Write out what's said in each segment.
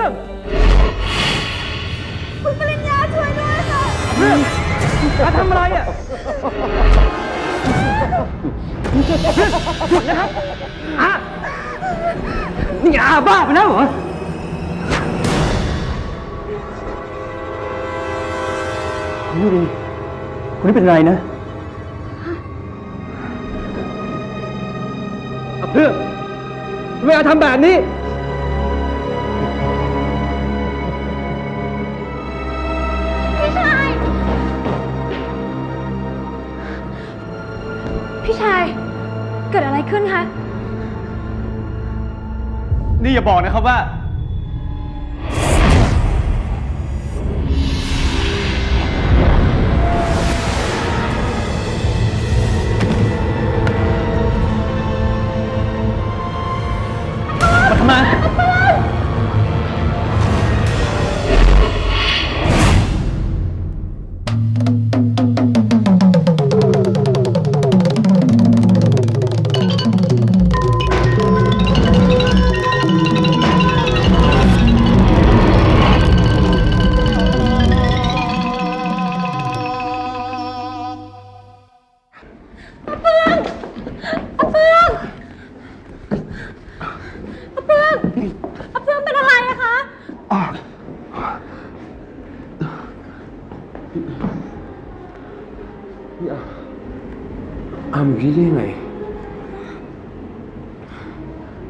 รื่อง คุณปริญญาช่วยด้วยค่ะ เรื่องอาทำอะไรอะหยุดนะครับอานี่อาบ้าไปแล้วเหรอนี่ดีคุณนี่เป็นไรนะเอาเพื่อนทำไมอาทำแบบนี้ นี่อย่าบอกนะครับว่า อาเฟืองอาเฟืองเป็นอะไรอะคะอามอยู่ที่นี่ได้ไง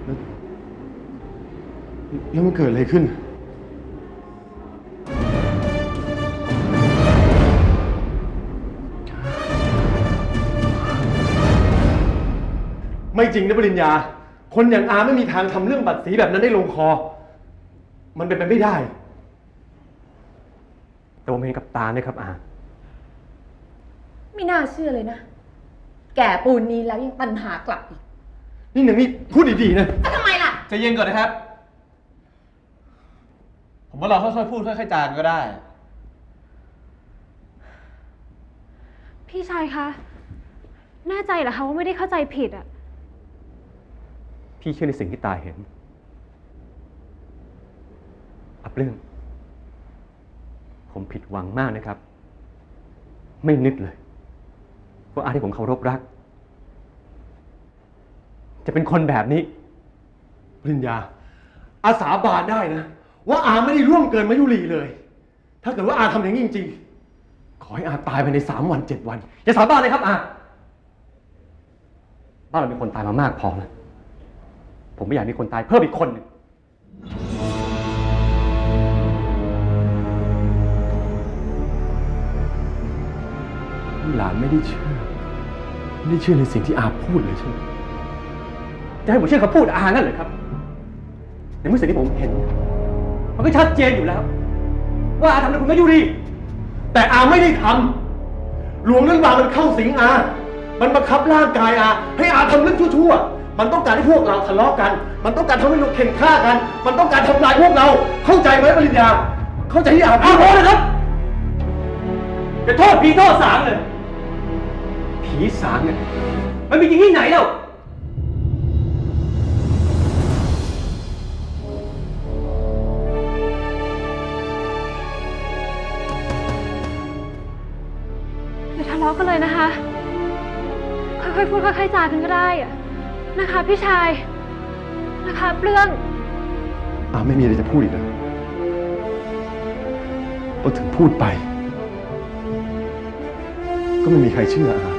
แล้วแล้วมันเกิดอะไรขึ้น จริงนะปริญญา คนอย่างอาไม่มีทางทำเรื่องบัตรสีแบบนั้นได้ลงคอ มันเป็นไปไม่ได้แต่ผมเห็นกับตาเนี่ยครับอา ไม่น่าเชื่อเลยนะ แก่ปูนนี้แล้วยังปัญหากลับอีกนี่หนึ่งนี่พูดดีๆนะ แล้วทำไมล่ะ ใจะเย็นก่อนนะครับ ผมว่าเราค่อยๆพูดค่อยๆจากันก็ได้ พี่ชายคะ แน่ใจเหรอคะว่าไม่ได้เข้าใจผิดอะ พี่เชื่อในสิ่งที่ตาเห็น อับเรื่อง ผมผิดหวังมากนะครับ ไม่นึกเลย ว่าอาที่ผมเคารพรัก จะเป็นคนแบบนี้ปริญญา อาสาบานได้นะ ว่าอาไม่ได้ร่วงเกินมายุรีเลย ถ้าเกิดว่าอาทำอย่างนี้จริง ๆ ขอให้อาตายภายในสามวันเจ็ดวันอย่าสาบานเลยครับอาบ้านเรามีคนตายมามากพอแล้ว ผมไม่อยากมีคนตายเพิ่มอีกคนหนึ่งหลานไม่ได้เชื่อ ไม่ได้เชื่อในสิ่งที่อาพูดเลยใช่ไหมจะให้ผมเชื่อคำพูดอางั้นเหรอครับ ในเมื่อสิ่งที่ผมเห็น มันก็ชัดเจนอยู่แล้ว ว่าอาทำในคุณมายุรี แต่อาไม่ได้ทำหลวงนั่นบามันเข้าสิงอา มันบังคับร่างกายอา ให้อาทำเรื่องชั่วๆ มันต้องการให้พวกเราทะเลาะกัน มันต้องการทำให้เราเข็นฆ่ากัน มันต้องการทำลายพวกเรา เข้าใจไหมปริญญา เข้าใจที่อาพูอาดโหนะครับจะโทษผีโทษสางเลย ผีสางเนี่ย มันมีจริงที่ไหนแล้วอย่าทะเลาะกันเลยนะคะ ค่อยๆพูดค่อยๆจากันก็ได้อะ นะคะ พี่ชาย นะคะเปลืองอาไม่มีอะไรจะพูดอีกแล้วพอถึงพูดไป ก็ไม่มีใครเชื่ออา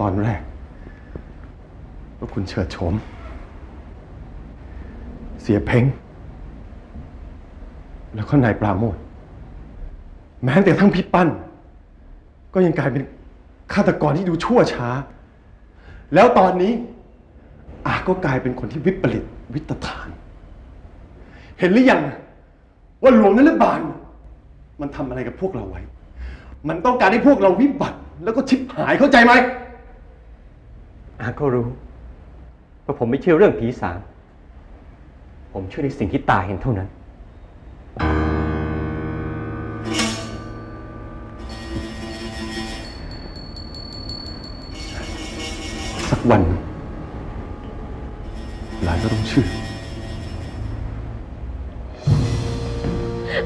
ตอนแรกว่าคุณเฉิดโฉม เสียเพ้ง แล้วก็นายปราโมทแม้แต่ทั้งพี่ปั้น ก็ยังกลายเป็น ฆาตกรที่ดูชั่วช้า แล้วตอนนี้อาก็กลายเป็นคนที่วิปริตวิตฐาน เห็นหรือยังว่าหลวงนรบาลมันทำอะไรกับพวกเราไว้ มันต้องการให้พวกเราวิบัติ แล้วก็ชิบหายเข้าใจไหมอาก็รู้ว่าผมไม่เชื่อเรื่องผีสางผมเชื่อในสิ่งที่ตาเห็นเท่านั้นานก็ต้องเชื่อ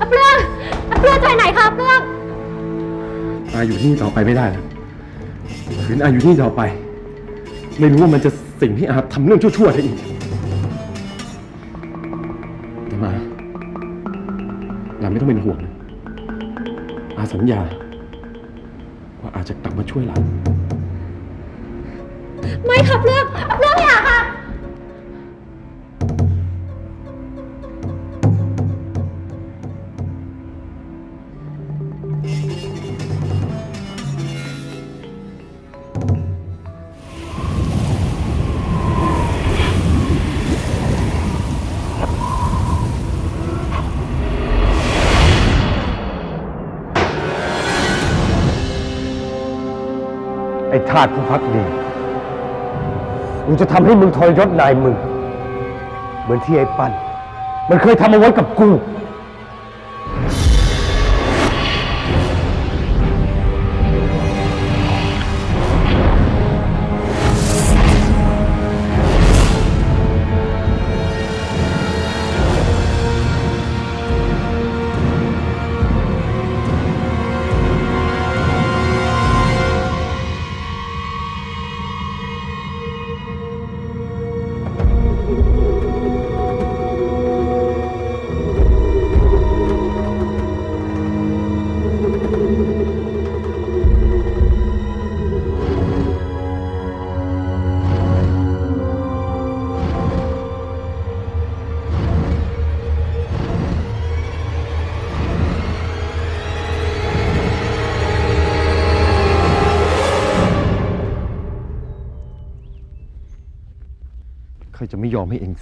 อาเปลืองอาเปลืองไปไหนครับเปลืองอาอยู่ที่นี่ต่อไปไม่ได้แล้วคืนอาอยู่ที่นี่ต่อไป ไม่รู้ว่ามันจะสิ่งที่อาทำเรื่องชั่วๆได้อีกแต่มาอาไม่ต้องเป็นห่วงนะอาสัญญา ว่าอาจะกลับมาช่วยหลาน ไม่ครับเปลืองเปลืองอย่า ทาสผู้พักดี กูจะทำให้มึงทรยศนายมึง เหมือนที่ไอ้ปัน มันเคยทำเอาไว้กับกู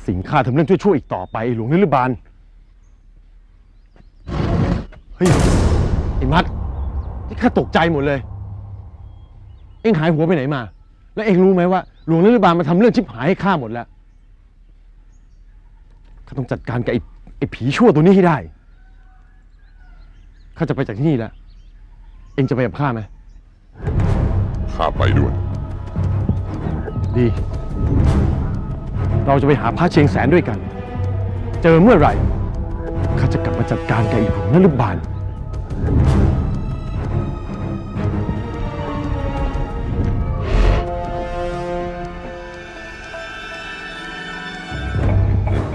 สิงข้าทำเรื่องชั่วๆอีกต่อไปไอ้หลวงนิรบาลเฮ้ยไอ้มัดที่ข้าตกใจหมดเลย เองหายหัวไปไหนมา แล้วเองรู้ไหมว่า หลวงนิรบาลมาทำเรื่องชิบหายให้ข้าหมดแล้วข้าต้องจัดการกับไอ้ไอ้ผีชั่วตัวนี้ให้ได้ข้าจะไปจากที่นี่แล้ว เองจะไปกับข้าไหมข้าไปด้วย ดี เราจะไปหาพระเชียงแสนด้วยกัน เจอเมื่อไหร่ข้าจะกลับมาจัดการกับอีกหลวงนฤบาล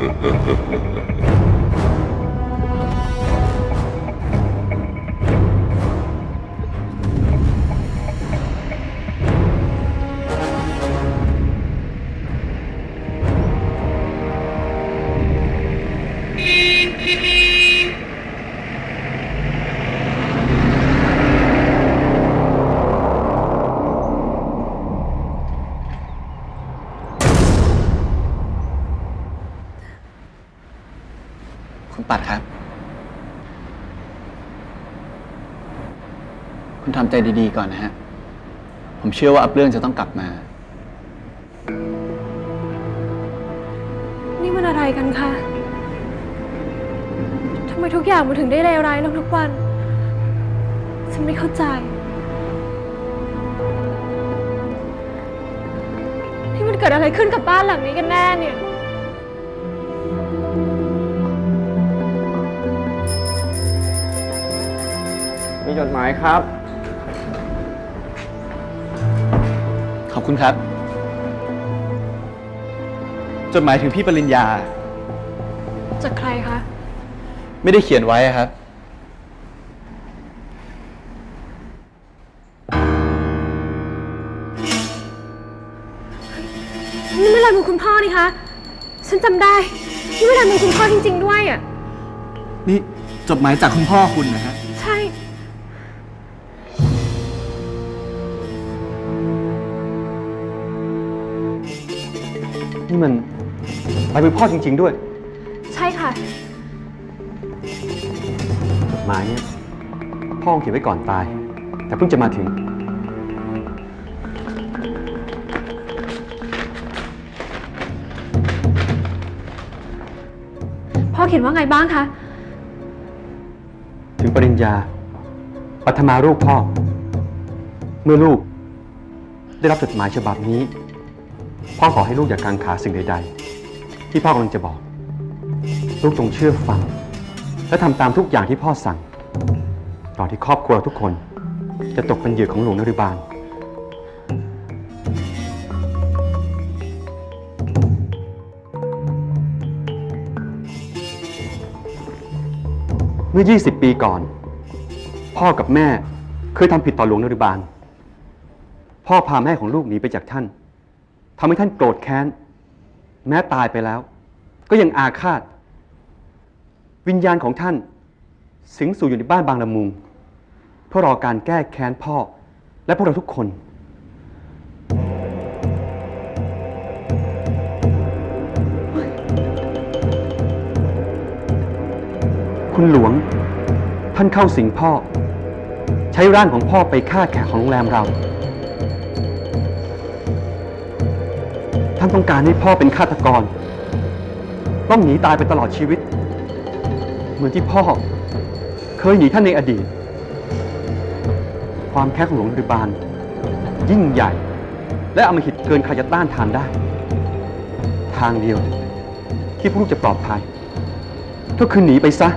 คุำใจดีๆก่อนนะฮะ ผมเชื่อว่าอัปเรื่องจะต้องกลับมา นี่มันอะไรกันคะทำไมทุกอย่างมันถึงได้เลวร้ายลงทุกวัน ฉันไม่เข้าใจที่มันเกิดอะไรขึ้นกับบ้านหลังนี้กันแน่เนี่ย มีจดหมายครับ อบคุณครับ จดหมายถึงพี่ปริญญา จากใครคะ ไม่ได้เขียนไว้อะครับ นี่ไม่ลายมือคุณพ่อนี่คะ ฉันจำได้ นี่ไม่ลายมือคุณพ่อจริง ๆ ด้วยอะ นี่จดหมายจากคุณพ่อคุณนะฮะ นี่มันลายมือพ่อจริง ๆ ด้วย ใช่ค่ะ จดหมายเนี่ยพ่อคงเขียนไว้ก่อนตาย แต่เพิ่งจะมาถึง พ่อเขียนว่าไงบ้างคะ ถึงปริญญา ปัทมาลูกพ่อ เมื่อลูก ได้รับจดหมายฉบับนี้ พ่อขอให้ลูกอย่ากังขาสิ่งใด ๆ ที่พ่อกำลังจะบอก ลูกจงเชื่อฟัง และทำตามทุกอย่างที่พ่อสั่งตอนที่ครอบครัวทุกคน จะตกเป็นเหยื่อของหลวงนริบาลเมื่อ 20 ปีก่อน พ่อกับแม่เคยทำผิดต่อหลวงนริบาล พ่อพาแม่ของลูกหนีไปจากท่าน ทำให้ท่านโกรธแค้น แม้ตายไปแล้ว ก็ยังอาฆาต วิญญาณของท่าน สิงสู่อยู่ในบ้านบางละมุง เพื่อรอการแก้แค้นพ่อ และพวกเราทุกคน คุณหลวง ท่านเข้าสิงพ่อ ใช้ร่างของพ่อไปฆ่าแขกของโรงแรมเรา ท่านต้องการให้พ่อเป็นฆาตกร ต้องหนีตายไปตลอดชีวิต เหมือนที่พ่อ เคยหนีท่านในอดีต ความแค้นของหลวงริบาล ยิ่งใหญ่ และอำมหิตเกินใครจะต้านทานได้ ทางเดียว ที่พวกลูกจะปลอดภัย ก็คือหนีไปซะ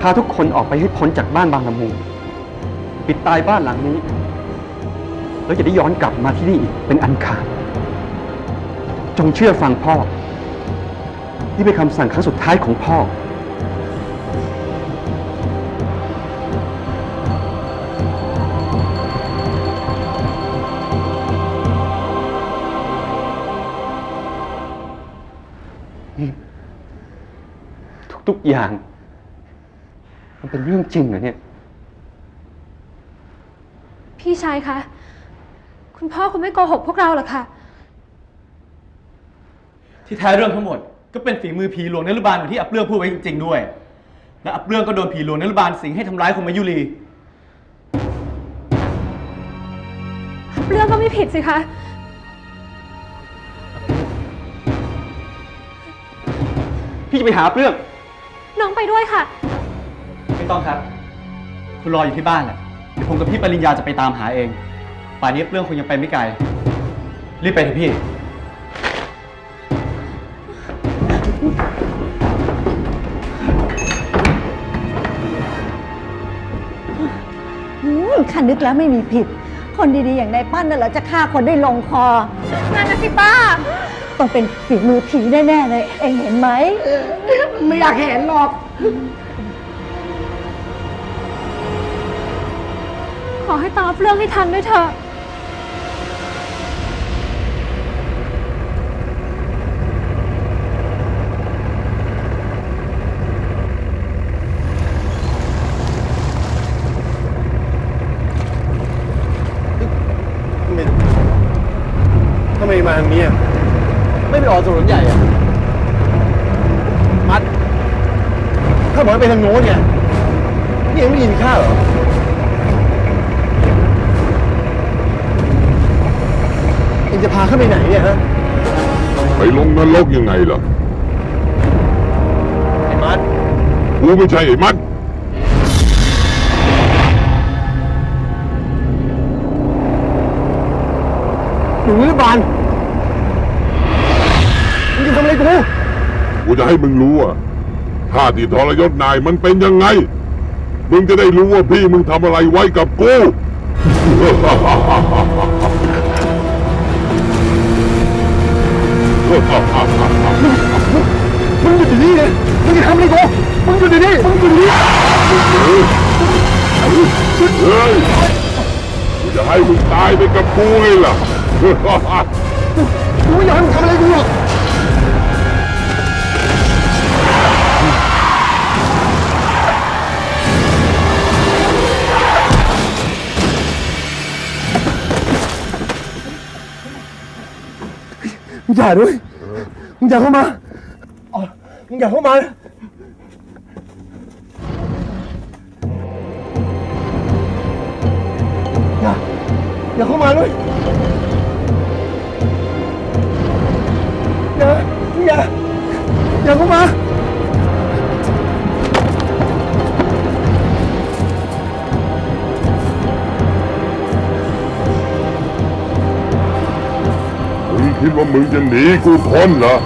พาทุกคนออกไปให้พ้นจากบ้านบางละมุง ปิดตายบ้านหลังนี้ แล้วจะได้ย้อนกลับมาที่นี่อีกเป็นอันขาด จงเชื่อฟังพ่อ นี่เป็นคำสั่งครั้งสุดท้ายของพ่อ ทุกๆอย่าง มันเป็นเรื่องจริงเหรอเนี่ย พี่ชายคะ คุณพ่อคุณไม่โกหกพวกเราหรอกค่ะที่แท้เรื่องทั้งหมด ก็เป็นฝีมือผีหลวงนรุบาลเหมือนที่อับเรื่องพูดไว้จริงๆด้วย และอับเรื่องก็โดนผีหลวงนรุบาลสิงให้ทำร้ายคุณมายุรีเรื่องก็ไม่ผิดสิคะ พี่จะไปหาเรื่อง น้องไปด้วยค่ะ ไม่ต้องครับ คุณรออยู่ที่บ้านแหละ เดี๋ยวผมกับพี่ปริญญาจะไปตามหาเอง ป่านนี้เรื่องคงยังไปไม่ไกล รีบไปเถอะพี่ อืมข้านึกแล้วไม่มีผิด คนดีๆอย่างนายปั้นน่ะเหรอจะฆ่าคนได้ลงคอ นั่นนะสิป้า ต้องเป็นฝีมือผีแน่ๆเลย เองเห็นไหม ไม่อยากเห็นหรอก ขอให้ตามเรื่องให้ทันด้วยเถอะทำไมมาทางนี้อะไม่ไปออกถนนใหญ่อะมัด ถ้าบอกให้ไปทางโน้นเนี่ยนี่ยังไม่ยินข้าเหรอ องจะพาข้าไปไหนเนี่ยฮะไปลงนรกยังไงล่ะไอ้มัดกูไม่ใช่ไอ้มัดหนูวิบาลมึงจะทำอะไรกูกูจะให้มึงรู้ว่าท่าที่ทรยศนายมันเป็นยังไง มึงจะได้รู้ว่าพี่มึงทำอะไรไว้กับกู มึงหยุดเดี๋ยวนี้เลยมึงจะทำอะไรกูมึงหยุดเดี๋ยวนี้มึงหยุดเดี๋ยวนี้เฮ้ยกูจะให้มึงตายไปกับกูไงล่ะกูไม่ยอมมึงทำอะไรกูหรอกอย่าด้วย มึงอย่าเข้ามาอ๋อมึงอย่าเข้ามา อย่า อย่าเข้ามาเลยอย่าอย่า อย่าเข้ามา คิดว่ามึงจะหนีกูพ้นเหรอ